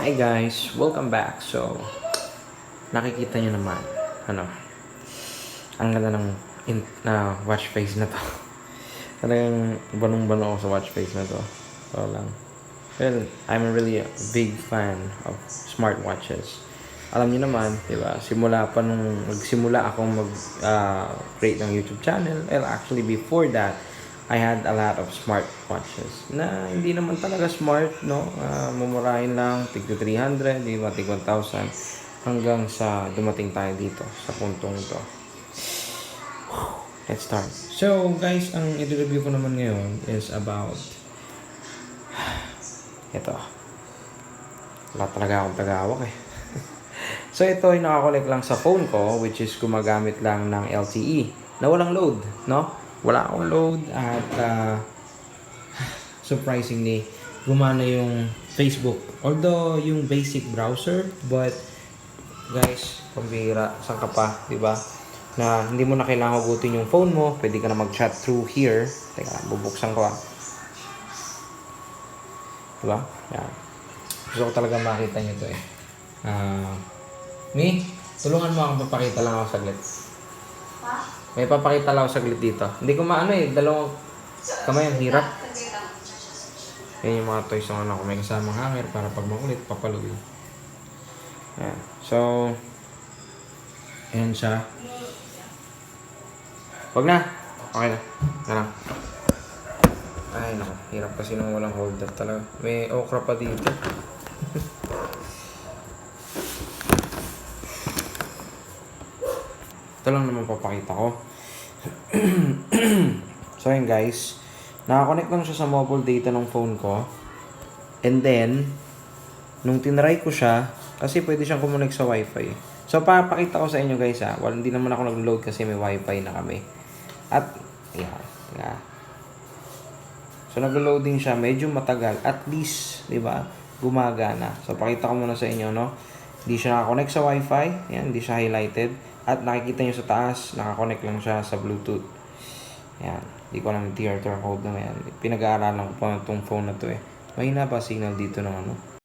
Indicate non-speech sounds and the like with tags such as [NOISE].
Hi guys, welcome back. So, nakikita nyo naman, ano, ang ganda ng in, na watch face na to. [LAUGHS] Talagang banong-bano ako sa watch face na to. So lang. Well, I'm really a big fan of smartwatches. Alam niyo naman, di ba, simula pa nung magsimula akong mag-create ng YouTube channel, well, actually before that, I had a lot of smartwatches na hindi naman talaga smart, no? Uh, mumurahin lang, tig 300, di ba, tig 1,000 hanggang sa dumating tayo dito sa puntong to. Let's start. So, guys, ang i-review ko naman ngayon is about [SIGHS] ito. Wala talaga akong tagawak eh. [LAUGHS] so, ito ay nakakolek lang sa phone ko which is gumagamit lang ng LTE na walang load, no? Wala akong load at [SIGHS] uh, surprisingly, gumana yung Facebook. Although, yung basic browser, but guys, pambira, saan ka pa, di ba? Na hindi mo na kailangan hugutin yung phone mo, pwede ka na mag-chat through here. Teka, bubuksan ko ah. Di ba? Yan. Gusto ko talaga makita nyo to eh. Ah, Mi, tulungan mo akong papakita lang ako saglit. May papakita lang ako saglit dito. Hindi ko maano eh, dalawang kamay ang hirap. Yan yung mga toys ng anak ko. May kasamang hanger para pag makulit, papaluin. Ayan. So, ayan siya. Wag na. Okay na. Lang. Ay, naku. Hirap kasi nung walang holder talaga. May okra pa dito. [LAUGHS] Ito lang naman papakita ko. [CLEARS THROAT] so, yun guys. Nakakonect lang siya sa mobile data ng phone ko. And then, nung tinry ko siya, kasi pwede siyang kumonek sa wifi. So, papakita ko sa inyo guys ha. Well, hindi naman ako nag-load kasi may wifi na kami. At, yeah. yeah. So, nag-loading siya. Medyo matagal. At least, di ba, gumagana. So, pakita ko muna sa inyo, no? Hindi siya nakakonect sa wifi. Yan, hindi siya highlighted. At nakikita nyo sa taas, nakakonect lang siya sa Bluetooth. Yan. Hindi ko alam yung TR code na yan. Pinag-aaralan ko pa itong phone na to eh. Mahina pa signal dito ng ano.